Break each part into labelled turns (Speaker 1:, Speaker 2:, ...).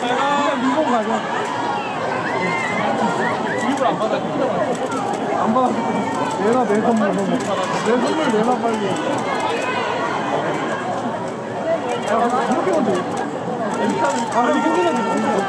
Speaker 1: 밀고 가자.
Speaker 2: 일부러 안 받아.
Speaker 1: 안 받아. 내놔, 내 선물. 내 선물 내놔, 빨리. 야, 이렇게 먼저. 아, 근데 힘들어, 지금.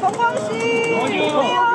Speaker 1: 성광 씨.